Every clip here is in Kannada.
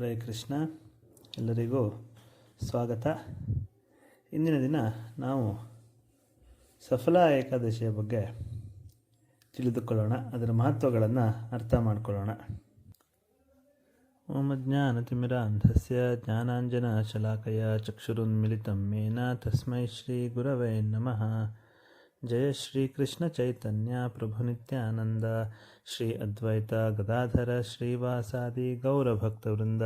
ಹರೇ ಕೃಷ್ಣ, ಎಲ್ಲರಿಗೂ ಸ್ವಾಗತ. ಇಂದಿನ ದಿನ ನಾವು ಸಫಲ ಏಕಾದಶಿಯ ಬಗ್ಗೆ ತಿಳಿದುಕೊಳ್ಳೋಣ, ಅದರ ಮಹತ್ವಗಳನ್ನು ಅರ್ಥ ಮಾಡಿಕೊಳ್ಳೋಣ. ಓಂ ಜ್ಞಾನತಿಮಿರಾಂಧಸ್ಯ ಜ್ಞಾನಾಂಜನ ಶಲಾಕಯ ಚಕ್ಷುರುನ್ಮಿಲಿತಂ ಮೇನ ತಸ್ಮೈ ಶ್ರೀ ಗುರವೇ ನಮಃ. ಜಯ ಶ್ರೀ ಕೃಷ್ಣ ಚೈತನ್ಯ ಪ್ರಭು ನಿತ್ಯಾನಂದ, ಶ್ರೀ ಅದ್ವೈತ ಗದಾಧರ ಶ್ರೀವಾಸಾದಿ ಗೌರಭಕ್ತವೃಂದ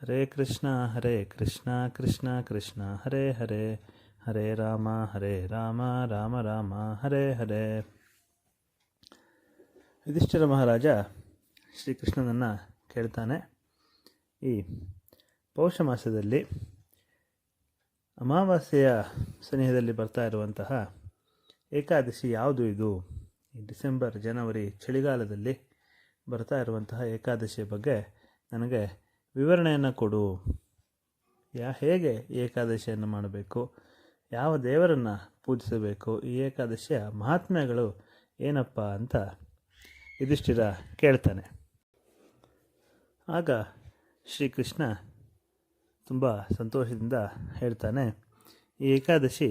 ಹರೇ ಕೃಷ್ಣ ಹರೇ ಕೃಷ್ಣ ಕೃಷ್ಣ ಕೃಷ್ಣ, ಹರೇ ಹರೇ ಹರೇ ರಾಮ ಹರೇ ರಾಮ ರಾಮ ರಾಮ, ಹರೇ ಹರೇ. ಯುಧಿಷ್ಠಿರ ಮಹಾರಾಜ ಶ್ರೀಕೃಷ್ಣನನ್ನು ಕೇಳ್ತಾನೆ. ಈ ಪೌಷ ಮಾಸದಲ್ಲಿ ಅಮಾವಾಸ್ಯೆಯ ಸನಿಹದಲ್ಲಿ ಬರ್ತಾ ಇರುವಂತಹ ಏಕಾದಶಿ ಯಾವುದು ಇದು? ಡಿಸೆಂಬರ್, ಜನವರಿ ಚಳಿಗಾಲದಲ್ಲಿ ಬರ್ತಾ ಇರುವಂತಹ ಏಕಾದಶಿಯ ಬಗ್ಗೆ ನನಗೆ ವಿವರಣೆಯನ್ನು ಕೊಡು. ಯಾ, ಹೇಗೆ ಏಕಾದಶಿಯನ್ನು ಮಾಡಬೇಕು? ಯಾವ ದೇವರನ್ನು ಪೂಜಿಸಬೇಕು? ಈ ಏಕಾದಶಿಯ ಮಹಾತ್ಮ್ಯಗಳು ಏನಪ್ಪ ಅಂತ ಯುಧಿಷ್ಠಿರ ಕೇಳ್ತಾನೆ. ಆಗ ಶ್ರೀಕೃಷ್ಣ ತುಂಬ ಸಂತೋಷದಿಂದ ಹೇಳ್ತಾನೆ ಈ ಏಕಾದಶಿ,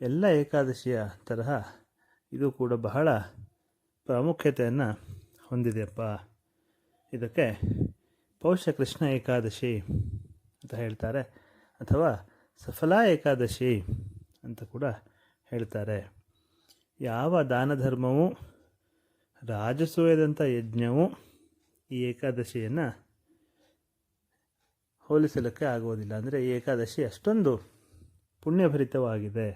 ಎಲ್ಲ ಏಕಾದಶಿಯ ತರಹ ಇದು ಕೂಡ ಬಹಳ ಪ್ರಾಮುಖ್ಯತೆಯನ್ನು ಹೊಂದಿದೆಯಪ್ಪ. ಇದಕ್ಕೆ ಪೌಷ ಕೃಷ್ಣ ಏಕಾದಶಿ ಅಂತ ಹೇಳ್ತಾರೆ, ಅಥವಾ ಸಫಲ ಏಕಾದಶಿ ಅಂತ ಕೂಡ ಹೇಳ್ತಾರೆ. ಯಾವ ದಾನ ಧರ್ಮವು ರಾಜಸೂಯದಂಥ ಯಜ್ಞವು ಈ ಏಕಾದಶಿಯನ್ನು ಹೋಲಿಸಲಿಕ್ಕೆ ಆಗುವುದಿಲ್ಲ. ಅಂದರೆ ಏಕಾದಶಿ ಅಷ್ಟೊಂದು ಪುಣ್ಯಭರಿತವಾಗಿದೆ,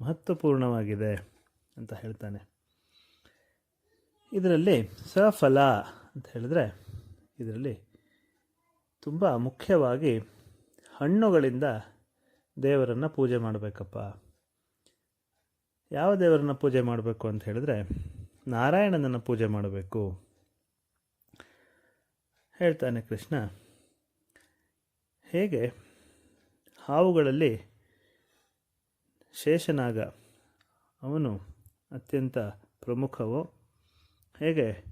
ಮಹತ್ವಪೂರ್ಣವಾಗಿದೆ ಅಂತ ಹೇಳ್ತಾನೆ. ಇದರಲ್ಲಿ ಸಫಲ ಅಂತ ಹೇಳಿದ್ರೆ ಇದರಲ್ಲಿ ತುಂಬ ಮುಖ್ಯವಾಗಿ ಹಣ್ಣುಗಳಿಂದ ದೇವರನ್ನು ಪೂಜೆ ಮಾಡಬೇಕಪ್ಪ. ಯಾವ ದೇವರನ್ನು ಪೂಜೆ ಮಾಡಬೇಕು ಅಂತ ಹೇಳಿದ್ರೆ ನಾರಾಯಣನನ್ನು ಪೂಜೆ ಮಾಡಬೇಕು. ಹೇಳ್ತಾನೆ ಕೃಷ್ಣ ಹೇಗೆ ಹಾವುಗಳಲ್ಲಿ ಶೇಷನಾಗ ಅವನು ಅತ್ಯಂತ ಪ್ರಮುಖವೋ? ಹೇಗೆ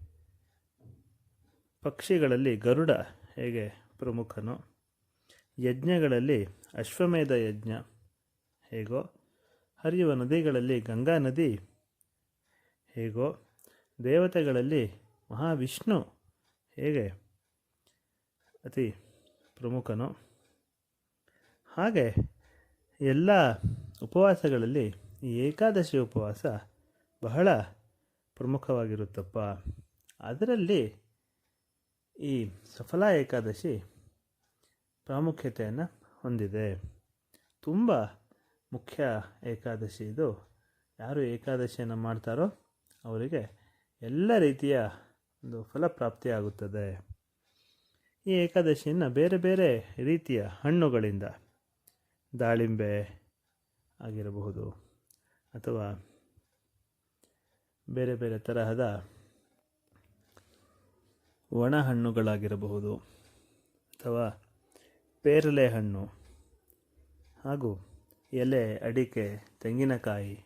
ಪಕ್ಷಿಗಳಲ್ಲಿ ಗರುಡ ಹೇಗೆ ಪ್ರಮುಖನೋ? ಯಜ್ಞಗಳಲ್ಲಿ ಅಶ್ವಮೇಧ ಯಜ್ಞ ಹೇಗೋ? ಹರಿಯುವ ನದಿಗಳಲ್ಲಿ ಗಂಗಾ ನದಿ ಹೇಗೋ? ದೇವತೆಗಳಲ್ಲಿ ಮಹಾವಿಷ್ಣು ಹೇಗೆ ಅತಿ ಪ್ರಮುಖನೋ? ಹಾಗೆ ಎಲ್ಲ ಉಪವಾಸಗಳಲ್ಲಿ ಈ ಏಕಾದಶಿ ಉಪವಾಸ ಬಹಳ ಪ್ರಮುಖವಾಗಿರುತ್ತಪ್ಪ. ಅದರಲ್ಲಿ ಈ ಸಫಲ ಏಕಾದಶಿ ಪ್ರಾಮುಖ್ಯತೆಯನ್ನು ಹೊಂದಿದೆ. ತುಂಬ ಮುಖ್ಯ ಏಕಾದಶಿ ಇದು. ಯಾರು ಏಕಾದಶಿಯನ್ನು ಮಾಡ್ತಾರೋ ಅವರಿಗೆ ಎಲ್ಲ ರೀತಿಯ ಒಂದು ಫಲಪ್ರಾಪ್ತಿಯಾಗುತ್ತದೆ. ಈ ಏಕಾದಶಿಯನ್ನು ಬೇರೆ ಬೇರೆ ರೀತಿಯ ಹಣ್ಣುಗಳಿಂದ ದಾಳಿಂಬೆ ಆಗಿರಬಹುದು ಅಥವಾ ಬೇರೆ ಬೇರೆ ತರಹದ ಒಣ ಹಣ್ಣುಗಳಾಗಿರಬಹುದು ಅಥವಾ ಪೇರಲೆ ಹಣ್ಣು ಹಾಗೂ ಎಲೆ, ಅಡಿಕೆ, ತೆಂಗಿನಕಾಯಿ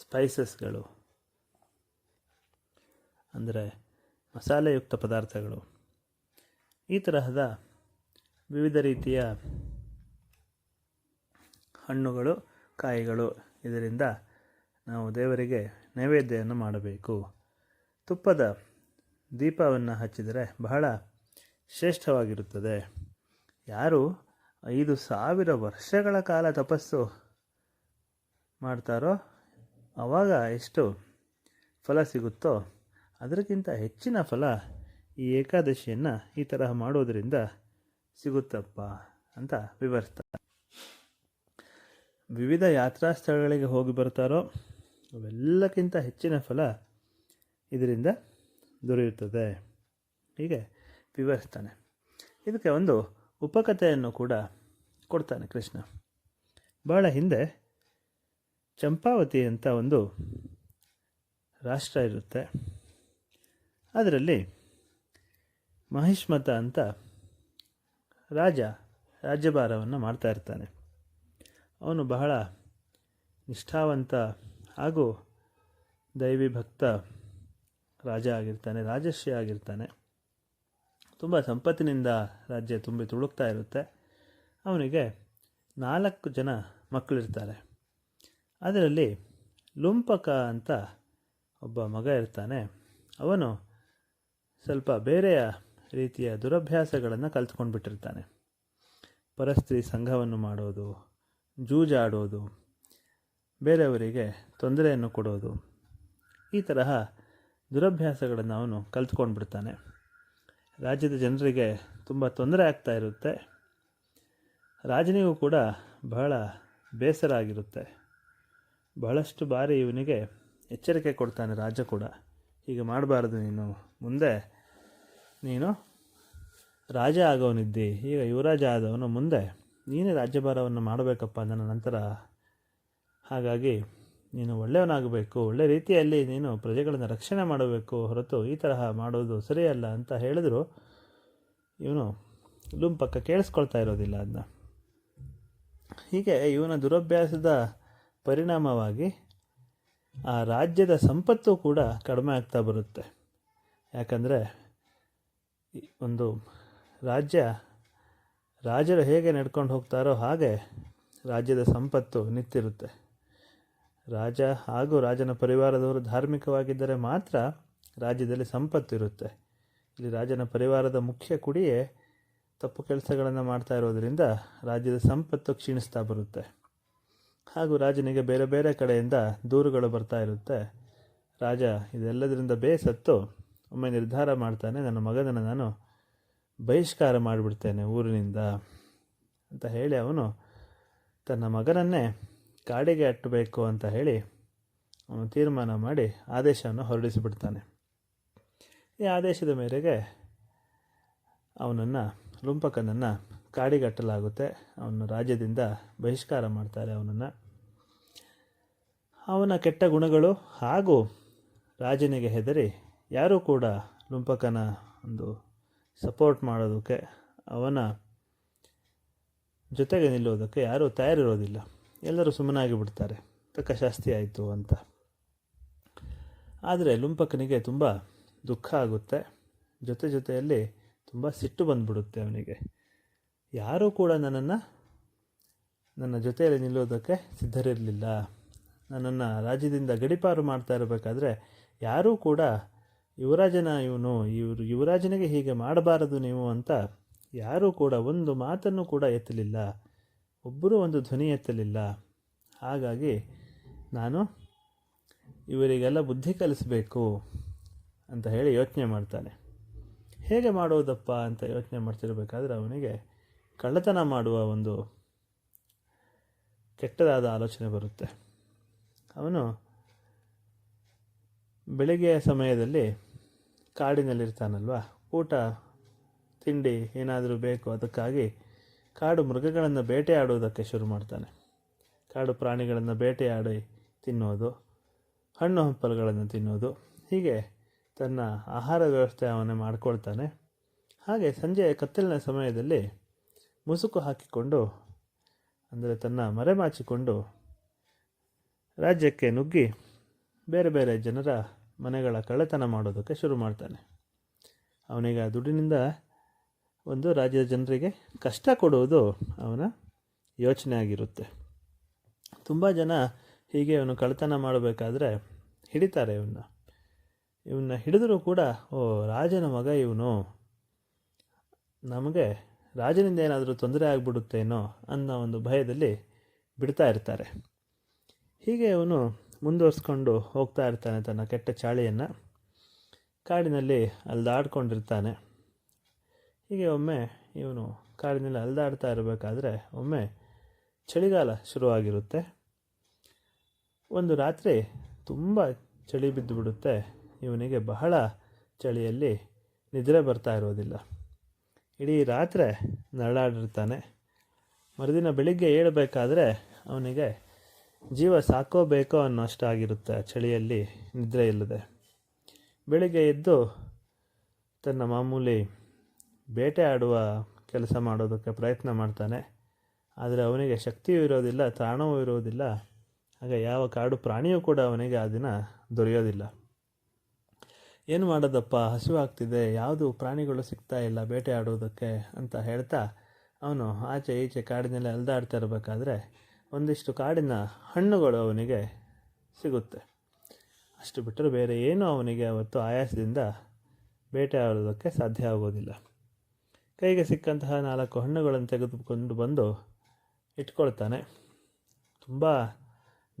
ಸ್ಪೈಸಸ್ಗಳು ಅಂದರೆ ಮಸಾಲೆಯುಕ್ತ ಪದಾರ್ಥಗಳು ಈ ತರಹದ ವಿವಿಧ ರೀತಿಯ ಹಣ್ಣುಗಳು, ಕಾಯಿಗಳು. ಇದರಿಂದ ನಾವು ದೇವರಿಗೆ ನೈವೇದ್ಯವನ್ನು ಮಾಡಬೇಕು. ತುಪ್ಪದ ದೀಪವನ್ನು ಹಚ್ಚಿದರೆ ಬಹಳ ಶ್ರೇಷ್ಠವಾಗಿರುತ್ತದೆ. ಯಾರು ಐದು ಸಾವಿರ ವರ್ಷಗಳ ಕಾಲ ತಪಸ್ಸು ಮಾಡ್ತಾರೋ ಆವಾಗ ಎಷ್ಟು ಫಲ ಸಿಗುತ್ತೋ ಅದಕ್ಕಿಂತ ಹೆಚ್ಚಿನ ಫಲ ಈ ಏಕಾದಶಿಯನ್ನು ಈ ತರಹ ಮಾಡೋದರಿಂದ ಸಿಗುತ್ತಪ್ಪ ಅಂತ ವಿವರಿಸ್ತಾರೆ ವಿವಿಧ ಯಾತ್ರಾ ಸ್ಥಳಗಳಿಗೆ ಹೋಗಿ ಬರ್ತಾರೋ ಅವೆಲ್ಲಕ್ಕಿಂತ ಹೆಚ್ಚಿನ ಫಲ ಇದರಿಂದ ದೊರೆಯುತ್ತದೆ. ಹೀಗೆ ವಿವರಿಸ್ತಾನೆ. ಇದಕ್ಕೆ ಒಂದು ಉಪಕಥೆಯನ್ನು ಕೂಡ ಕೊಡ್ತಾನೆ ಕೃಷ್ಣ. ಬಹಳ ಹಿಂದೆ ಚಂಪಾವತಿ ಅಂತ ಒಂದು ರಾಷ್ಟ್ರ ಇರುತ್ತೆ. ಅದರಲ್ಲಿ ಮಹಿಷ್ಮತ ಅಂತ ರಾಜ ರಾಜ್ಯಭಾರವನ್ನು ಮಾಡ್ತಾ ಇರ್ತಾನೆ. ಅವನು ಬಹಳ ನಿಷ್ಠಾವಂತ ಹಾಗೂ ದೈವಿ ಭಕ್ತ ರಾಜ ಆಗಿರ್ತಾನೆ, ರಾಜಶ್ರೀ ಆಗಿರ್ತಾನೆ. ತುಂಬ ಸಂಪತ್ತಿನಿಂದ ರಾಜ್ಯ ತುಂಬಿ ತುಳುಕ್ತಾ ಇರುತ್ತೆ. ಅವನಿಗೆ ನಾಲ್ಕು ಜನ ಮಕ್ಕಳಿರ್ತಾರೆ. ಅದರಲ್ಲಿ ಲುಂಪಕ ಅಂತ ಒಬ್ಬ ಮಗ ಇರ್ತಾನೆ. ಅವನು ಸ್ವಲ್ಪ ಬೇರೆಯ ರೀತಿಯ ದುರಭ್ಯಾಸಗಳನ್ನು ಕಲ್ತ್ಕೊಂಡು ಬಿಟ್ಟಿರ್ತಾನೆ ಪರಸ್ತ್ರೀ ಸಂಘವನ್ನು ಮಾಡೋದು, ಜೂಜಾಡೋದು, ಬೇರೆಯವರಿಗೆ ತೊಂದರೆಯನ್ನು ಕೊಡೋದು, ಈ ತರಹ ದುರಭ್ಯಾಸಗಳನ್ನು ಅವನು ಕಲ್ತ್ಕೊಂಡು ಬಿಡ್ತಾನೆ ರಾಜ್ಯದ ಜನರಿಗೆ ತುಂಬ ತೊಂದರೆ ಆಗ್ತಾ ಇರುತ್ತೆ. ರಾಜನಿಗೂ ಕೂಡ ಬಹಳ ಬೇಸರ ಆಗಿರುತ್ತೆ. ಬಹಳಷ್ಟು ಬಾರಿ ಇವನಿಗೆ ಎಚ್ಚರಿಕೆ ಕೊಡ್ತಾನೆ ರಾಜ ಕೂಡ. ಹೀಗೆ ಮಾಡಬಾರ್ದು ನೀನು, ಮುಂದೆ ನೀನು ರಾಜ ಆಗೋನಿದ್ದಿ. ಈಗ ಯುವರಾಜ ಆದವನು ಮುಂದೆ. ನೀನೇ ರಾಜ್ಯಭಾರವನ್ನು ಮಾಡಬೇಕಪ್ಪ ನನ್ನ ನಂತರ. ಹಾಗಾಗಿ ನೀನು ಒಳ್ಳೆಯವನಾಗಬೇಕು. ಒಳ್ಳೆ ರೀತಿಯಲ್ಲಿ ನೀನು ಪ್ರಜೆಗಳನ್ನು ರಕ್ಷಣೆ ಮಾಡಬೇಕು. ಹೊರತು ಈ ತರಹ ಮಾಡೋದು ಸರಿಯಲ್ಲ ಅಂತ ಹೇಳಿದ್ರು. ಇವನು ಲುಂಪಕ್ಕ ಕೇಳಿಸ್ಕೊಳ್ತಾ ಇರೋದಿಲ್ಲ ಅದನ್ನ ಹೀಗೆ ಇವನ ದುರಭ್ಯಾಸದ ಪರಿಣಾಮವಾಗಿ ಆ ರಾಜ್ಯದ ಸಂಪತ್ತು ಕೂಡ ಕಡಿಮೆ ಆಗ್ತಾ ಬರುತ್ತೆ. ಯಾಕಂದರೆ ಒಂದು ರಾಜ್ಯ ರಾಜರು ಹೇಗೆ ನಡ್ಕೊಂಡು ಹೋಗ್ತಾರೋ ಹಾಗೆ ರಾಜ್ಯದ ಸಂಪತ್ತು ನಿಂತಿರುತ್ತೆ. ರಾಜ ಹಾಗೂ ರಾಜನ ಪರಿವಾರದವರು ಧಾರ್ಮಿಕವಾಗಿದ್ದರೆ ಮಾತ್ರ ರಾಜ್ಯದಲ್ಲಿ ಸಂಪತ್ತು ಇರುತ್ತೆ. ಇಲ್ಲಿ ರಾಜನ ಪರಿವಾರದ ಮುಖ್ಯ ಕುಡಿಯೇ ತಪ್ಪು ಕೆಲಸಗಳನ್ನು ಮಾಡ್ತಾ ಇರೋದರಿಂದ ರಾಜ್ಯದ ಸಂಪತ್ತು ಕ್ಷೀಣಿಸ್ತಾ ಬರುತ್ತೆ. ಹಾಗೂ ರಾಜನಿಗೆ ಬೇರೆ ಬೇರೆ ಕಡೆಯಿಂದ ದೂರುಗಳು ಬರ್ತಾ ಇರುತ್ತೆ. ರಾಜ ಇದೆಲ್ಲದರಿಂದ ಬೇಸತ್ತು ಒಮ್ಮೆ ನಿರ್ಧಾರ ಮಾಡ್ತಾನೆ, ನನ್ನ ಮಗನನ್ನು ನಾನು ಬಹಿಷ್ಕಾರ ಮಾಡಿಬಿಡ್ತೇನೆ ಊರಿನಿಂದ ಅಂತ ಹೇಳಿ ಅವನು ತನ್ನ ಮಗನನ್ನೇ ಕಾಡಿಗೆ ಅಟ್ಟಬೇಕು ಅಂತ ಹೇಳಿ ಅವನು ತೀರ್ಮಾನ ಮಾಡಿ ಆದೇಶವನ್ನು ಹೊರಡಿಸಿಬಿಡ್ತಾನೆ. ಈ ಆದೇಶದ ಮೇರೆಗೆ ಅವನನ್ನು, ಲುಂಪಕನನ್ನು ಕಾಡಿಗಟ್ಟಲಾಗುತ್ತೆ ಅವನ ರಾಜ್ಯದಿಂದ ಬಹಿಷ್ಕಾರ ಮಾಡ್ತಾರೆ ಅವನನ್ನು. ಅವನ ಕೆಟ್ಟ ಗುಣಗಳು ಹಾಗೂ ರಾಜನಿಗೆ ಹೆದರಿ ಯಾರೂ ಕೂಡ ಲುಂಪಕನ ಒಂದು ಸಪೋರ್ಟ್ ಮಾಡೋದಕ್ಕೆ ಅವನ ಜೊತೆಗೆ ನಿಲ್ಲೋದಕ್ಕೆ ಯಾರೂ ತಯಾರಿರೋದಿಲ್ಲ. ಎಲ್ಲರೂ ಸುಮ್ಮನಾಗಿ ಬಿಡ್ತಾರೆ. ತಕ್ಕ ಶಾಸ್ತಿ ಆಯಿತು ಅಂತ. ಆದರೆ ಲುಂಪಕನಿಗೆ ತುಂಬ ದುಃಖ ಆಗುತ್ತೆ. ಜೊತೆ ಜೊತೆಯಲ್ಲಿ ತುಂಬ ಸಿಟ್ಟು ಬಂದ್ಬಿಡುತ್ತೆ ಅವನಿಗೆ. ಯಾರೂ ಕೂಡ ನನ್ನನ್ನು, ನನ್ನ ಜೊತೆಯಲ್ಲಿ ನಿಲ್ಲೋದಕ್ಕೆ ಸಿದ್ಧರಿರಲಿಲ್ಲ. ನನ್ನನ್ನು ರಾಜ್ಯದಿಂದ ಗಡಿಪಾರು ಮಾಡ್ತಾ ಇರಬೇಕಾದ್ರೆ ಯಾರೂ ಕೂಡ ಯುವರಾಜನ ಇವನು, ಇವರು ಯುವರಾಜನಿಗೆ ಹೀಗೆ ಮಾಡಬಾರದು ನೀವು ಅಂತ ಯಾರೂ ಕೂಡ ಒಂದು ಮಾತನ್ನು ಕೂಡ ಎತ್ತಲಿಲ್ಲ. ಒಬ್ಬರೂ ಒಂದು ಧ್ವನಿ ಎತ್ತಲಿಲ್ಲ. ಹಾಗಾಗಿ ನಾನು ಇವರಿಗೆಲ್ಲ ಬುದ್ಧಿ ಕಲಿಸಬೇಕು ಅಂತ ಹೇಳಿ ಯೋಚನೆ ಮಾಡ್ತಾನೆ. ಹೇಗೆ ಮಾಡೋದಪ್ಪ ಅಂತ ಯೋಚನೆ ಮಾಡ್ತಿರ್ಬೇಕಾದ್ರೆ ಅವನಿಗೆ ಕಳ್ಳತನ ಮಾಡುವ ಒಂದು ಕೆಟ್ಟದಾದ ಆಲೋಚನೆ ಬರುತ್ತೆ. ಅವನು ಬೆಳಿಗ್ಗೆಯ ಸಮಯದಲ್ಲಿ ಕಾಡಿನಲ್ಲಿರ್ತಾನಲ್ವ? ಊಟ, ತಿಂಡಿ ಏನಾದರೂ ಬೇಕು ಅದಕ್ಕಾಗಿ ಕಾಡು ಮೃಗಗಳನ್ನು ಬೇಟೆಯಾಡುವುದಕ್ಕೆ ಶುರು ಮಾಡ್ತಾನೆ. ಕಾಡು ಪ್ರಾಣಿಗಳನ್ನು ಬೇಟೆಯಾಡಿ ತಿನ್ನೋದು, ಹಣ್ಣು ಹಂಪಲುಗಳನ್ನು ತಿನ್ನೋದು, ಹೀಗೆ ತನ್ನ ಆಹಾರ ವ್ಯವಸ್ಥೆ ಅವನೇ ಮಾಡಿಕೊಳ್ತಾನೆ. ಹಾಗೆ ಸಂಜೆ ಕತ್ತಲಿನ ಸಮಯದಲ್ಲಿ ಮುಸುಕು ಹಾಕಿಕೊಂಡು, ಅಂದರೆ ತನ್ನ ಮರೆಮಾಚಿಕೊಂಡು ರಾಜ್ಯಕ್ಕೆ ನುಗ್ಗಿ ಬೇರೆ ಬೇರೆ ಜನರ ಮನೆಗಳ ಕಳ್ಳತನ ಮಾಡೋದಕ್ಕೆ ಶುರು ಮಾಡ್ತಾನೆ. ಅವನಿಗೆ ಆ ದುಡ್ಡಿನಿಂದ ಒಂದು ರಾಜ್ಯದ ಜನರಿಗೆ ಕಷ್ಟ ಕೊಡುವುದು ಅವನ ಯೋಚನೆ ಆಗಿರುತ್ತೆ. ತುಂಬ ಜನ ಹೀಗೆ ಅವನು ಕಳ್ಳತನ ಮಾಡಬೇಕಾದ್ರೆ ಹಿಡಿತಾರೆ ಇವನ್ನ. ಇವನ್ನ ಹಿಡಿದರೂ ಕೂಡ, ಓ, ರಾಜನ ಮಗ ಇವನು. ನಮಗೆ ರಾಜನಿಂದ ಏನಾದರೂ ತೊಂದರೆ ಆಗಿಬಿಡುತ್ತೇನೋ ಅನ್ನೋ ಒಂದು ಭಯದಲ್ಲಿ ಬಿಡ್ತಾ ಇರ್ತಾರೆ. ಹೀಗೆ ಅವನು ಮುಂದುವರ್ಸ್ಕೊಂಡು ಹೋಗ್ತಾ ಇರ್ತಾನೆ ತನ್ನ ಕೆಟ್ಟ ಚಾಳಿಯನ್ನು. ಕಾಡಿನಲ್ಲಿ ಅಲ್ದಾಡ್ಕೊಂಡಿರ್ತಾನೆ. ಹೀಗೆ ಒಮ್ಮೆ ಇವನು ಕಾಡಿನಲ್ಲಿ ಅಲ್ದಾಡ್ತಾ ಇರಬೇಕಾದ್ರೆ ಒಮ್ಮೆ ಚಳಿಗಾಲ ಶುರುವಾಗಿರುತ್ತೆ. ಒಂದು ರಾತ್ರಿ ತುಂಬ ಚಳಿ ಬಿದ್ದು ಬಿಡುತ್ತೆ ಇವನಿಗೆ ಬಹಳ ಚಳಿಯಲ್ಲಿ ನಿದ್ರೆ ಬರ್ತಾ ಇರೋದಿಲ್ಲ. ಇಡೀ ರಾತ್ರಿ ನರಳಾಡಿರ್ತಾನೆ. ಮರುದಿನ ಬೆಳಿಗ್ಗೆ ಏಳಬೇಕಾದ್ರೆ ಅವನಿಗೆ ಜೀವ ಸಾಕೋ ಬೇಕೋ ಅನ್ನೋಷ್ಟಾಗಿರುತ್ತೆ, ಚಳಿಯಲ್ಲಿ ನಿದ್ರೆ ಇಲ್ಲದೆ. ಬೆಳಿಗ್ಗೆ ಎದ್ದು ತನ್ನ ಮಾಮೂಲಿ ಬೇಟೆ ಆಡುವ ಕೆಲಸ ಮಾಡೋದಕ್ಕೆ ಪ್ರಯತ್ನ ಮಾಡ್ತಾನೆ. ಆದರೆ ಅವನಿಗೆ ಶಕ್ತಿಯೂ ಇರೋದಿಲ್ಲ ತ್ರಾಣವೂ ಇರೋದಿಲ್ಲ. ಹಾಗೆ ಯಾವ ಕಾಡು ಪ್ರಾಣಿಯೂ ಕೂಡ ಅವನಿಗೆ ಆ ದಿನ ದೊರೆಯೋದಿಲ್ಲ. ಏನು ಮಾಡೋದಪ್ಪ? ಹಸಿವಾಗ್ತಿದೆ ಯಾವುದು? ಪ್ರಾಣಿಗಳು ಸಿಗ್ತಾ ಇಲ್ಲ ಬೇಟೆ ಆಡೋದಕ್ಕೆ, ಅಂತ ಹೇಳ್ತಾ ಅವನು ಆಚೆ ಈಚೆ ಕಾಡಿನಲ್ಲಿ ಅಲ್ದಾಡ್ತಾ ಇರಬೇಕಾದ್ರೆ ಒಂದಿಷ್ಟು ಕಾಡಿನ ಹಣ್ಣುಗಳು ಅವನಿಗೆ ಸಿಗುತ್ತೆ. ಅಷ್ಟು ಬಿಟ್ಟರೆ ಬೇರೆ ಏನೂ ಅವನಿಗೆ ಅವತ್ತು ಆಯಾಸದಿಂದ ಬೇಟೆ ಆಡೋದಕ್ಕೆ ಸಾಧ್ಯ ಆಗೋದಿಲ್ಲ. ಕೈಗೆ ಸಿಕ್ಕಂತಹ ನಾಲ್ಕು ಹಣ್ಣುಗಳನ್ನು ತೆಗೆದುಕೊಂಡು ಬಂದು ಇಟ್ಕೊಳ್ತಾನೆ. ತುಂಬ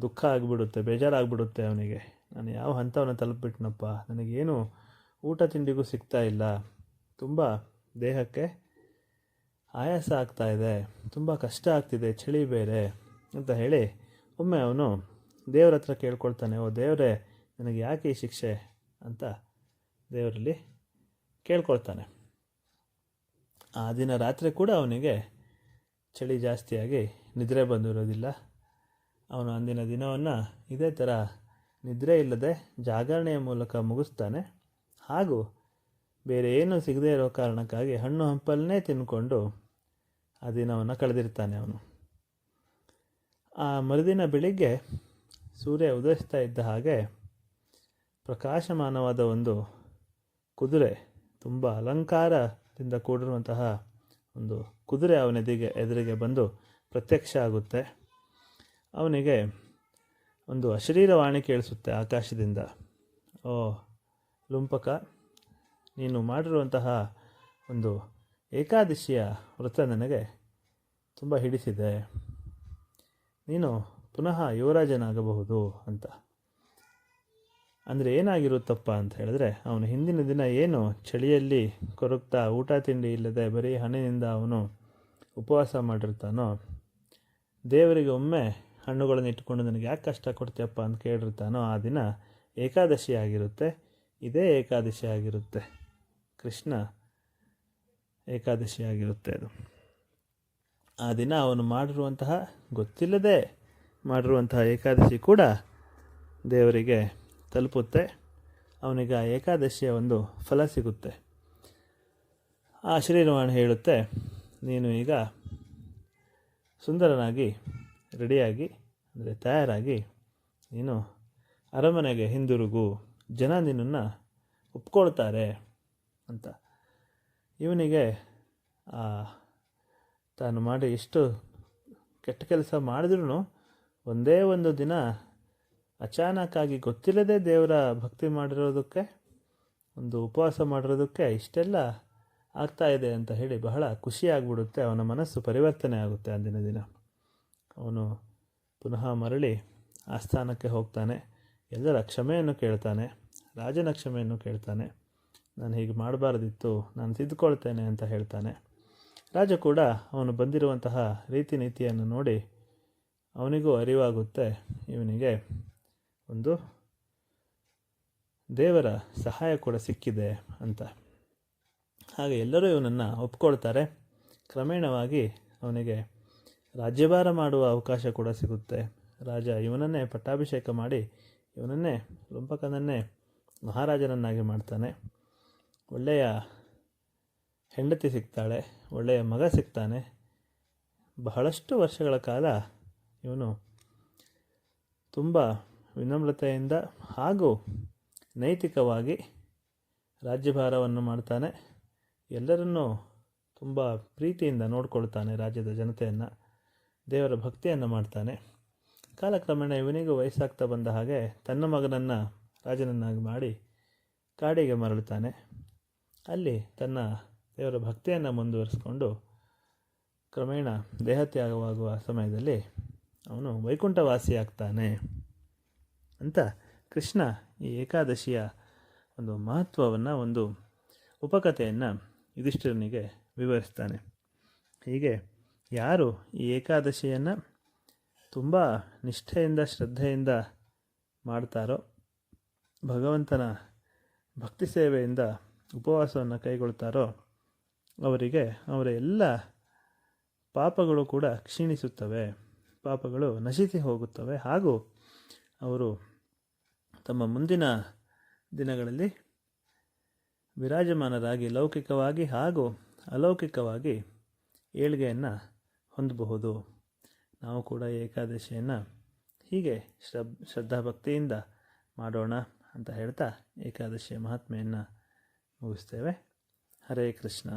ದುಃಖ ಆಗಿಬಿಡುತ್ತೆ, ಬೇಜಾರಾಗ್ಬಿಡುತ್ತೆ ಅವನಿಗೆ. ನಾನು ಯಾವ ಹಂತವನ್ನು ತಲುಪಿಬಿಟ್ನಪ್ಪ ನನಗೇನು ಊಟ ತಿಂಡಿಗೂ ಸಿಗ್ತಾ ಇಲ್ಲ. ತುಂಬ ದೇಹಕ್ಕೆ ಆಯಾಸ ಆಗ್ತಾ ಇದೆ. ತುಂಬ ಕಷ್ಟ ಆಗ್ತಿದೆ, ಚಳಿ ಬೇರೆ. ಅಂತ ಹೇಳಿ ಒಮ್ಮೆ ಅವನು, ದೇವ್ರ ಹತ್ರ ಕೇಳ್ಕೊಳ್ತಾನೆ, ಓ ದೇವರೇ, ನನಗೆ ಯಾಕೆ ಈ ಶಿಕ್ಷೆ? ಅಂತ ದೇವರಲ್ಲಿ ಕೇಳ್ಕೊಳ್ತಾನೆ. ಆ ದಿನ ರಾತ್ರಿ ಕೂಡ ಅವನಿಗೆ ಚಳಿ ಜಾಸ್ತಿಯಾಗಿ ನಿದ್ರೆ ಬಂದಿರೋದಿಲ್ಲ. ಅವನು ಅಂದಿನ ದಿನವನ್ನು ಇದೇ ಥರ ನಿದ್ರೆ ಇಲ್ಲದೆ ಜಾಗರಣೆಯ ಮೂಲಕ ಮುಗಿಸ್ತಾನೆ. ಹಾಗೂ ಬೇರೆ ಏನೂ ಸಿಗದೇ ಇರೋ ಕಾರಣಕ್ಕಾಗಿ ಹಣ್ಣು ಹಂಪಲನ್ನೇ ತಿನ್ಕೊಂಡು ಆ ದಿನವನ್ನು ಕಳೆದಿರ್ತಾನೆ ಅವನು. ಆ ಮರುದಿನ ಬೆಳಿಗ್ಗೆ ಸೂರ್ಯ ಉದಯಿಸ್ತಾ ಇದ್ದ ಹಾಗೆ ಪ್ರಕಾಶಮಾನವಾದ ಒಂದು ಕುದುರೆ, ತುಂಬ ಅಲಂಕಾರದಿಂದ ಕೂಡಿರುವಂತಹ ಒಂದು ಕುದುರೆ ಅವನೆದಿಗೆ ಎದುರಿಗೆ ಬಂದು ಪ್ರತ್ಯಕ್ಷ ಆಗುತ್ತೆ. ಅವನಿಗೆ ಒಂದು ಅಶರೀರವಾಣಿ ಕೇಳಿಸುತ್ತೆ ಆಕಾಶದಿಂದ. ಓ, ಲುಂಪಕ, ನೀನು ಮಾಡಿರುವಂತಹ ಒಂದು ಏಕಾದಶಿಯ ವ್ರತ ನನಗೆ ತುಂಬ ಹಿಡಿಸಿದೆ. ನೀನು ಪುನಃ ಯುವರಾಜನಾಗಬಹುದು ಅಂತ. ಅಂದರೆ ಏನಾಗಿರುತ್ತಪ್ಪ ಅಂತ ಹೇಳಿದ್ರೆ, ಅವನು ಹಿಂದಿನ ದಿನ ಏನು ಚಳಿಯಲ್ಲಿ ಕೊರಗ್ತಾ ಊಟ ತಿಂಡಿ ಇಲ್ಲದೆ ಬರೀ ಹಣ್ಣಿನಿಂದ ಅವನು ಉಪವಾಸ ಮಾಡಿರ್ತಾನೋ, ದೇವರಿಗೆ ಒಮ್ಮೆ ಹಣ್ಣುಗಳನ್ನು ಇಟ್ಕೊಂಡು ನನಗೆ ಯಾಕೆ ಕಷ್ಟ ಕೊಡ್ತೀಯಪ್ಪ ಅಂತ ಕೇಳಿರ್ತಾನೋ, ಆ ದಿನ ಏಕಾದಶಿ ಆಗಿರುತ್ತೆ. ಇದೇ ಏಕಾದಶಿ ಆಗಿರುತ್ತೆ. ಕೃಷ್ಣ ಏಕಾದಶಿ ಆಗಿರುತ್ತೆ ಅದು. ಆ ದಿನ ಅವನು ಮಾಡಿರುವಂತಹ, ಗೊತ್ತಿಲ್ಲದೆ ಮಾಡಿರುವಂತಹ ಏಕಾದಶಿ ಕೂಡ ದೇವರಿಗೆ ತಲುಪುತ್ತೆ. ಅವನಿಗೆ ಆ ಏಕಾದಶಿಯ ಒಂದು ಫಲ ಸಿಗುತ್ತೆ. ಆ ಶ್ರೀರವಾಣಿ ಹೇಳುತ್ತೆ, ನೀನು ಈಗ ಸುಂದರನಾಗಿ, ರೆಡಿಯಾಗಿ, ಅಂದರೆ ತಯಾರಾಗಿ, ನೀನು ಅರಮನೆಗೆ ಹಿಂದಿರುಗು. ಜನ ನಿನ್ನನ್ನು ಒಪ್ಕೊಳ್ತಾರೆ ಅಂತ. ಇವನಿಗೆ ತಾನು ಮಾಡಿ ಇಷ್ಟು ಕೆಟ್ಟ ಕೆಲಸ ಮಾಡಿದ್ರೂ ಒಂದೇ ಒಂದು ದಿನ ಅಚಾನಕ್ಕಾಗಿ ಗೊತ್ತಿಲ್ಲದೆ ದೇವರ ಭಕ್ತಿ ಮಾಡಿರೋದಕ್ಕೆ, ಒಂದು ಉಪವಾಸ ಮಾಡಿರೋದಕ್ಕೆ ಇಷ್ಟೆಲ್ಲ ಆಗ್ತಾ ಇದೆ ಅಂತ ಹೇಳಿ ಬಹಳ ಖುಷಿಯಾಗ್ಬಿಡುತ್ತೆ ಅವನ ಮನಸ್ಸು ಪರಿವರ್ತನೆ ಆಗುತ್ತೆ ಅಂದಿನ ದಿನ. ಅವನು ಪುನಃ ಮರಳಿ ಆಸ್ಥಾನಕ್ಕೆ ಹೋಗ್ತಾನೆ. ಎಲ್ಲರ ಕ್ಷಮೆಯನ್ನು ಕೇಳ್ತಾನೆ, ರಾಜನ ಕ್ಷಮೆಯನ್ನು ಕೇಳ್ತಾನೆ. ನಾನು ಹೀಗೆ ಮಾಡಬಾರ್ದಿತ್ತು, ನಾನು ತಿದ್ದುಕೊಳ್ತೇನೆ ಅಂತ ಹೇಳ್ತಾನೆ. ರಾಜ ಕೂಡ ಅವನು ಬಂದಿರುವಂತಹ ರೀತಿ ನೀತಿಯನ್ನು ನೋಡಿ ಅವನಿಗೂ ಅರಿವಾಗುತ್ತೆ. ಇವನಿಗೆ ಒಂದು ದೇವರ ಸಹಾಯ ಕೂಡ ಸಿಕ್ಕಿದೆ ಅಂತ. ಹಾಗೆ ಎಲ್ಲರೂ ಇವನನ್ನು ಒಪ್ಕೊಳ್ತಾರೆ. ಕ್ರಮೇಣವಾಗಿ ಅವನಿಗೆ ರಾಜ್ಯಭಾರ ಮಾಡುವ ಅವಕಾಶ ಕೂಡ ಸಿಗುತ್ತೆ. ರಾಜ ಇವನನ್ನೇ ಪಟ್ಟಾಭಿಷೇಕ ಮಾಡಿ ಇವನನ್ನೇ ಲುಂಪಕನನ್ನೇ ಮಹಾರಾಜನನ್ನಾಗಿ ಮಾಡ್ತಾನೆ. ಒಳ್ಳೆಯ ಹೆಂಡತಿ ಸಿಗ್ತಾಳೆ, ಒಳ್ಳೆಯ ಮಗ ಸಿಗ್ತಾನೆ. ಬಹಳಷ್ಟು ವರ್ಷಗಳ ಕಾಲ ಇವನು ತುಂಬ ವಿನಮ್ರತೆಯಿಂದ ಹಾಗೂ ನೈತಿಕವಾಗಿ ರಾಜ್ಯಭಾರವನ್ನು ಮಾಡ್ತಾನೆ. ಎಲ್ಲರನ್ನೂ ತುಂಬ ಪ್ರೀತಿಯಿಂದ ನೋಡ್ಕೊಳ್ತಾನೆ ರಾಜ್ಯದ ಜನತೆಯನ್ನು, ದೇವರ ಭಕ್ತಿಯನ್ನು ಮಾಡ್ತಾನೆ. ಕಾಲಕ್ರಮೇಣ ಇವನಿಗೂ ವಯಸ್ಸಾಗ್ತಾ ಬಂದ ಹಾಗೆ ತನ್ನ ಮಗನನ್ನು ರಾಜನನ್ನಾಗಿ ಮಾಡಿ ಕಾಡಿಗೆ ಮರಳುತ್ತಾನೆ. ಅಲ್ಲಿ ತನ್ನ ದೇವರ ಭಕ್ತಿಯನ್ನು ಮುಂದುವರಿಸಿಕೊಂಡು ಕ್ರಮೇಣ ದೇಹತ್ಯಾಗವಾಗುವ ಸಮಯದಲ್ಲಿ ಅವನು ವೈಕುಂಠವಾಸಿಯಾಗ್ತಾನೆ ಅಂತ ಕೃಷ್ಣ ಈ ಏಕಾದಶಿಯ ಒಂದು ಮಹತ್ವವನ್ನು, ಒಂದು ಉಪಕಥೆಯನ್ನು ಯುಧಿಷ್ಠಿರನಿಗೆ ವಿವರಿಸ್ತಾನೆ. ಹೀಗೆ ಯಾರು ಈ ಏಕಾದಶಿಯನ್ನು ತುಂಬ ನಿಷ್ಠೆಯಿಂದ, ಶ್ರದ್ಧೆಯಿಂದ ಮಾಡ್ತಾರೋ, ಭಗವಂತನ ಭಕ್ತಿ ಸೇವೆಯಿಂದ ಉಪವಾಸವನ್ನು ಕೈಗೊಳ್ತಾರೋ ಅವರಿಗೆ ಅವರ ಎಲ್ಲ ಪಾಪಗಳು ಕೂಡ ಕ್ಷೀಣಿಸುತ್ತವೆ. ಪಾಪಗಳು ನಶಿಸಿ ಹೋಗುತ್ತವೆ. ಹಾಗೂ ಅವರು ತಮ್ಮ ಮುಂದಿನ ದಿನಗಳಲ್ಲಿ ವಿರಾಜಮಾನರಾಗಿ ಲೌಕಿಕವಾಗಿ ಹಾಗೂ ಅಲೌಕಿಕವಾಗಿ ಏಳ್ಗೆಯನ್ನು ಹೊಂದಬಹುದು. ನಾವು ಕೂಡ ಏಕಾದಶಿಯನ್ನು ಹೀಗೆ ಶ್ರಬ್, ಶ್ರದ್ಧಾಭಕ್ತಿಯಿಂದ ಮಾಡೋಣ ಅಂತ ಹೇಳ್ತಾ ಏಕಾದಶಿಯ ಮಹಾತ್ಮೆಯನ್ನು ಮುಗಿಸ್ತೇವೆ. ಹರೇ ಕೃಷ್ಣ.